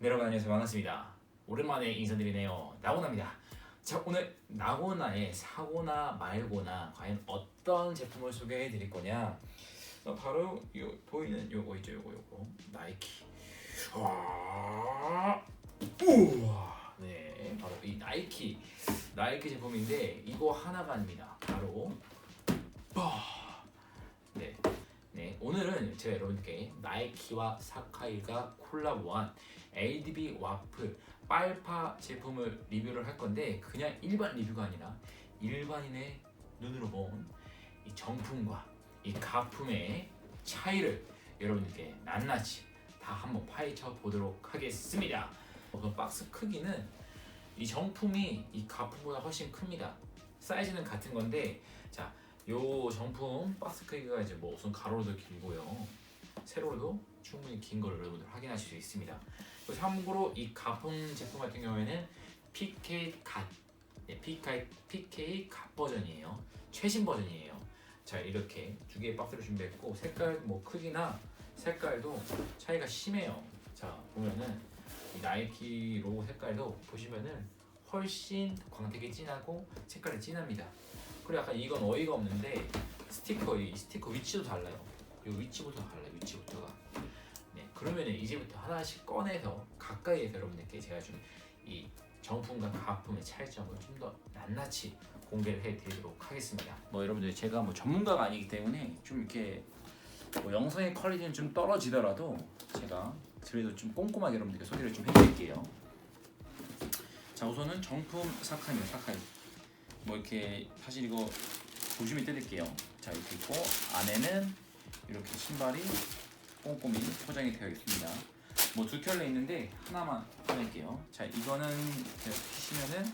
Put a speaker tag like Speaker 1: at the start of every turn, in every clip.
Speaker 1: 네, 여러분 안녕하세요. 반갑습니다. 오랜만에 인사드리네요. 나고나입니다. 자 오늘 나고나의 사고나 말고나 과연 어떤 제품을 소개해 드릴 거냐? 어, 바로 요 보이는 요거 있죠? 요거 요거. 나이키. 와! 우와! 네 바로 이 나이키. 나이키 제품인데 이거 하나가 아닙니다. 바로 빠 네. 네, 오늘은 제가 여러분께 나이키와 사카이가 콜라보한 ADB 와플 빨파 제품을 리뷰를 할 건데 그냥 일반 리뷰가 아니라 일반인의 눈으로 본 이 정품과 이 가품의 차이를 여러분들께 낱낱이 다 한번 파헤쳐 보도록 하겠습니다. 어, 그 박스 크기는 이 정품이 이 가품보다 훨씬 큽니다. 사이즈는 같은 건데 자, 요 정품 박스 크기가 이제 뭐 우선 가로도 길고요. 세로도 충분히 긴 걸 여러분들 확인하실 수 있습니다. 참고로 이 가품 제품 같은 경우에는 PK 갓, 네, PK PK 갓 버전이에요. 최신 버전이에요. 자 이렇게 두 개의 박스를 준비했고 색깔 뭐 크기나 색깔도 차이가 심해요. 자 보면은 이 나이키 로고 색깔도 보시면은 훨씬 광택이 진하고 색깔이 진합니다. 그리고 약간 이건 어이가 없는데 스티커 이 스티커 위치도 달라요. 이 위치부터 달라요. 위치부터가. 네, 그러면은 이제부터 하나씩 꺼내서 가까이에서 여러분들께 제가 좀 이 정품과 가품의 차이점을 좀 더 낱낱이 공개를 해드리도록 하겠습니다. 뭐 여러분들 제가 뭐 전문가가 아니기 때문에 좀 이렇게 뭐 영상의 퀄리티는 좀 떨어지더라도 제가 그래도 좀 꼼꼼하게 여러분들께 소개를 좀 해드릴게요. 자 우선은 정품 사카입니다. 사카이. 뭐 이렇게 사실 이거 조심히 뜯을게요. 자 이렇게 있고 안에는 이렇게 신발이 꼼꼼히 포장이 되어 있습니다. 뭐 두 켤레 있는데 하나만 꺼낼게요. 자 이거는 제가 피시면은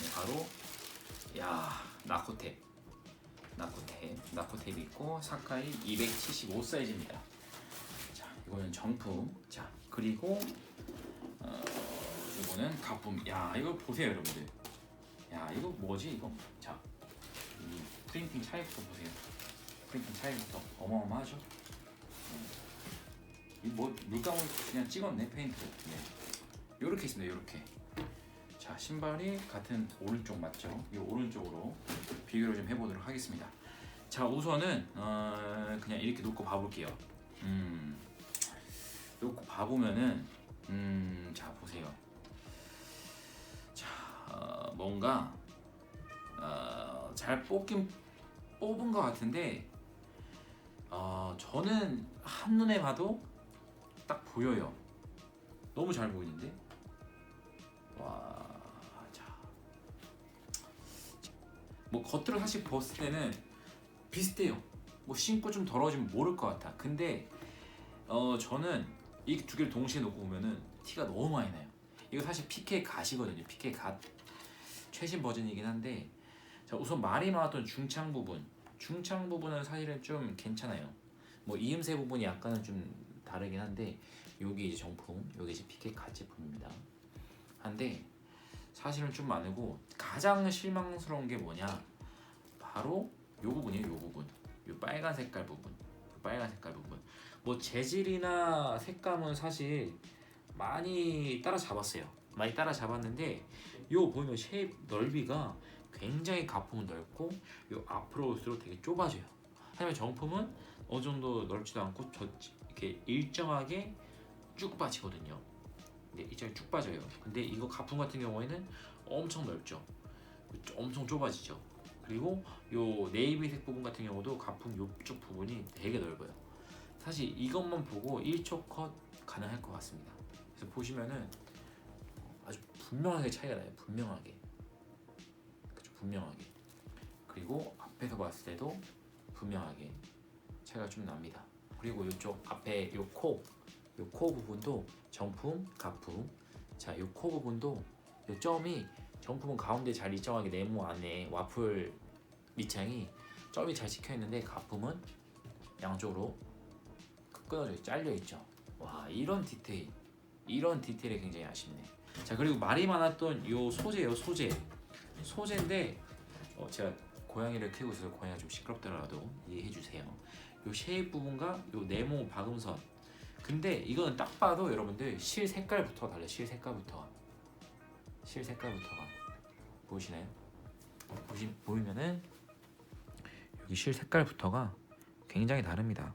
Speaker 1: 네, 바로 야 나코테 나코테 나코테 있고 사카이 275 사이즈입니다. 자 이거는 정품. 자 그리고 어, 이거는 가품. 야 이거 보세요 여러분들. 야 이거 뭐지 이거? 자, 이 프린팅 차이부터 보세요. 프린팅 차이부터 어마어마하죠? 이뭐 물감을 그냥 찍었네 페인트. 네. 요렇게 있습니다. 요렇게. 자 신발이 같은 오른쪽 맞죠? 이 오른쪽으로 비교를 좀 해보도록 하겠습니다. 자 우선은 어, 그냥 이렇게 놓고 봐볼게요. 음, 놓고 봐보면은 음, 자 보세요. 뭔가 어, 잘 뽑긴 뽑은 것 같은데 어, 저는 한 눈에 봐도 딱 보여요. 너무 잘 보이는데. 와, 자, 뭐 겉으로 사실 봤을 때는 비슷해요. 뭐 신고 좀 더러워지면 모를 것 같아. 근데 어 저는 이 두 개를 동시에 놓고 보면은 티가 너무 많이 나요. 이거 사실 PK 갓이거든요. PK 갓 최신 버전이긴 한데 자 우선 말이 많았던 중창 부분 중창 부분은 사실은 좀 괜찮아요. 뭐 이음새 부분이 약간은 좀 다르긴 한데 여기 이제 정품 여기 이제 PK 갓 제품입니다. 한데 사실은 좀 많고 가장 실망스러운 게 뭐냐 바로 요 부분이에요. 요 부분 요 빨간 색깔 부분 그 빨간 색깔 부분 뭐 재질이나 색감은 사실 많이 따라잡았어요. 많이 따라잡았는데 요 보면 쉐입 넓이가 굉장히 가품은 넓고 요 앞으로 올수록 되게 좁아져요. 하지만 정품은 어느 정도 넓지도 않고 저 이렇게 일정하게 쭉 빠지거든요. 네, 일정하게 쭉 빠져요. 근데 이거 가품 같은 경우에는 엄청 넓죠. 엄청 좁아지죠. 그리고 요 네이비색 부분 같은 경우도 가품 요쪽 부분이 되게 넓어요. 사실 이것만 보고 1초 컷 가능할 것 같습니다. 그래서 보시면은 분명하게 차이가 나요. 분명하게. 그죠? 분명하게. 그리고 앞에서 봤을 때도 분명하게 차이가 좀 납니다. 그리고 이쪽 앞에 요 코, 요 코 부분도 정품, 가품. 자, 요 코 부분도 요 점이 정품은 가운데 잘 일정하게 네모 안에 와플 밑창이 점이 잘 찍혀 있는데 가품은 양쪽으로 끊어져 있- 잘려 있죠. 와 이런 디테일, 이런 디테일이 굉장히 아쉽네. 자 그리고 말이 많았던 요 소재요 소재, 소재인데 어, 제가 고양이를 키우고 있어서 고양이가 좀 시끄럽더라도 이해해 주세요. 요 쉐입 부분과 요 네모 박음선 그 근데 이거는 딱 봐도 여러분들 실 색깔부터 달라. 실 색깔부터. 실 색깔부터가 보이시나요? 보시 보이면은 여기 실 색깔부터가 굉장히 다릅니다.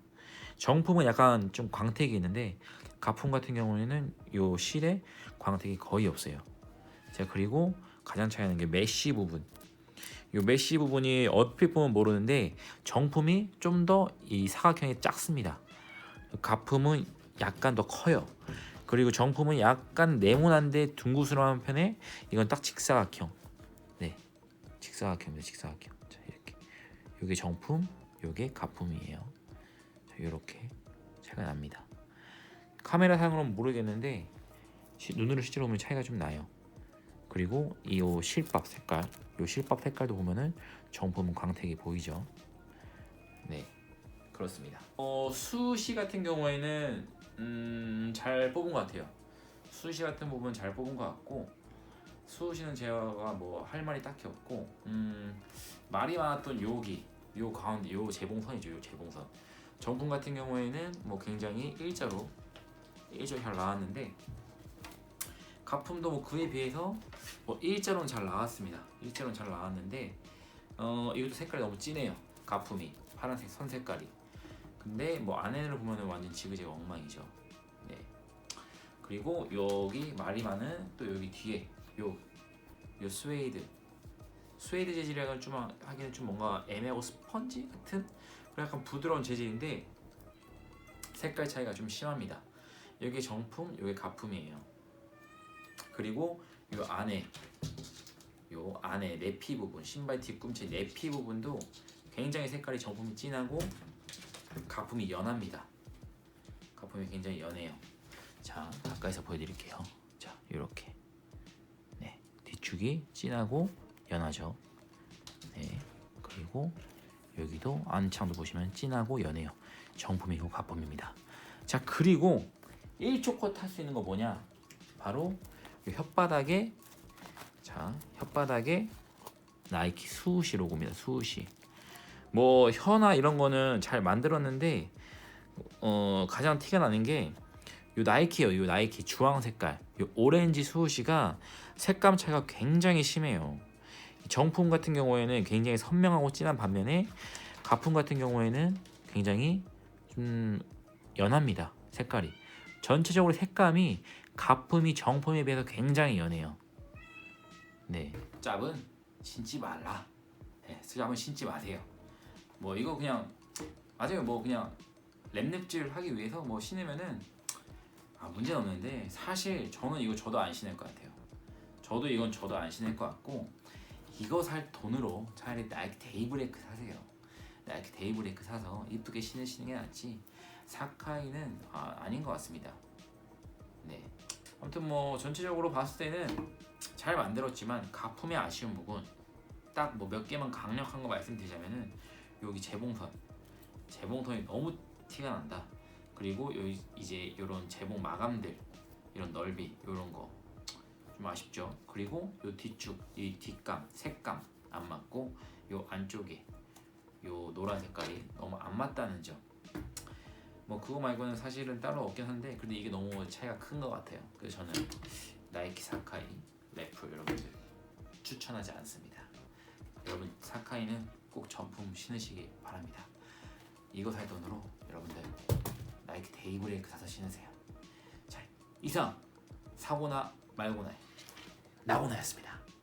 Speaker 1: 정품은 약간 좀 광택이 있는데 가품 같은 경우에는 요 실에 광택이 거의 없어요. 자 그리고 가장 차이나는 게 메쉬 부분. 요 메쉬 부분이 얼핏 보면 모르는데 정품이 좀 더 이 사각형이 작습니다. 가품은 약간 더 커요. 그리고 정품은 약간 네모난데 둥그스러운 편에 이건 딱 직사각형. 네, 직사각형입니다. 직사각형. 자 이렇게. 요게 정품, 요게 가품이에요. 자 이렇게 차이가 납니다. 카메라 상으로는 모르겠는데 시- 눈으로 실제로 보면 차이가 좀 나요. 그리고 이요 실밥 색깔, 요 실밥 색깔도 보면은 정품은 광택이 보이죠. 네, 그렇습니다. 어 수시 같은 경우에는 음, 잘 뽑은 것 같아요. 수시 같은 부분 잘 뽑은 것 같고 수시는 제가 뭐 할 말이 딱히 없고 음, 말이 많았던 여기 요 가운데 요 재봉선이죠, 요 재봉선. 정품 같은 경우에는 뭐 굉장히 일자로 일자로 잘 나왔는데 가품도 뭐 그에 비해서 뭐 일자로는 잘 나왔습니다. 일자로는 잘 나왔는데 어 이것도 색깔이 너무 진해요. 가품이 파란색 선 색깔이. 근데 뭐 안에를 보면은 완전 지그재그 엉망이죠. 네. 그리고 여기 마리마는 또 여기 뒤에 요, 요 스웨이드 스웨이드 재질이라고 좀 하- 하기는 좀 뭔가 애매하고 스펀지 같은 그런 약간 부드러운 재질인데 색깔 차이가 좀 심합니다. 여기 정품, 여기 가품이에요. 그리고 요 안에 요 안에 내피 부분 신발 뒤꿈치 내피 부분도 굉장히 색깔이 정품이 진하고 가품이 연합니다. 가품이 굉장히 연해요. 자 가까이서 보여드릴게요. 자 이렇게 네 뒤축이 진하고 연하죠. 네 그리고 여기도 안창도 보시면 진하고 연해요. 정품이고 가품입니다. 자 그리고 1초 컷 할 수 있는 거 뭐냐? 바로 이 혓바닥에 자 혓바닥에 나이키 수시 로고입니다. 수시. 뭐 혀나 이런 거는 잘 만들었는데 어 가장 티가 나는 게 요 나이키요. 요 나이키 주황 색깔. 요 오렌지 수시가 색감 차이가 굉장히 심해요. 정품 같은 경우에는 굉장히 선명하고 진한 반면에 가품 같은 경우에는 굉장히 좀 연합니다. 색깔이. 전체적으로 색감이 가품이 정품에 비해서 굉장히 연해요. 네. 짭은 신지 말라. 네, 짭은 신지 마세요. 뭐 이거 그냥 맞아요. 뭐 그냥 랩랩질 하기 위해서 뭐 신으면은 아 문제는 없는데 사실 저는 이거 저도 안 신을 것 같아요. 저도 이건 저도 안 신을 것 같고 이거 살 돈으로 차라리 나이키 데이브레이크 사세요. 나이키 데이브레이크 사서 이쁘게 신으시는 게 낫지. 사카이는 아, 아닌 것 같습니다. 네. 아무튼 뭐 전체적으로 봤을 때는 잘 만들었지만 가품의 아쉬운 부분 딱 뭐 몇 개만 강력한 거 말씀드리자면은 여기 재봉선 재봉선이 너무 티가 난다. 그리고 여기 이제 이런 재봉 마감들 이런 넓이 이런 거 좀 아쉽죠. 그리고 요 뒤축 이 뒷감 색감 안 맞고 요 안쪽에 요 노란 색깔이 너무 안 맞다는 점. 뭐 그거 말고는 사실은 따로 없긴 한데 근데 이게 너무 차이가 큰 것 같아요. 그래서 저는 나이키 사카이 래프 여러분들 추천하지 않습니다. 여러분 사카이는 꼭 전품 신으시기 바랍니다. 이거 살 돈으로 여러분들 나이키 데이브레이크 사서 신으세요. 자 이상 사고나 말고나의 나고나였습니다.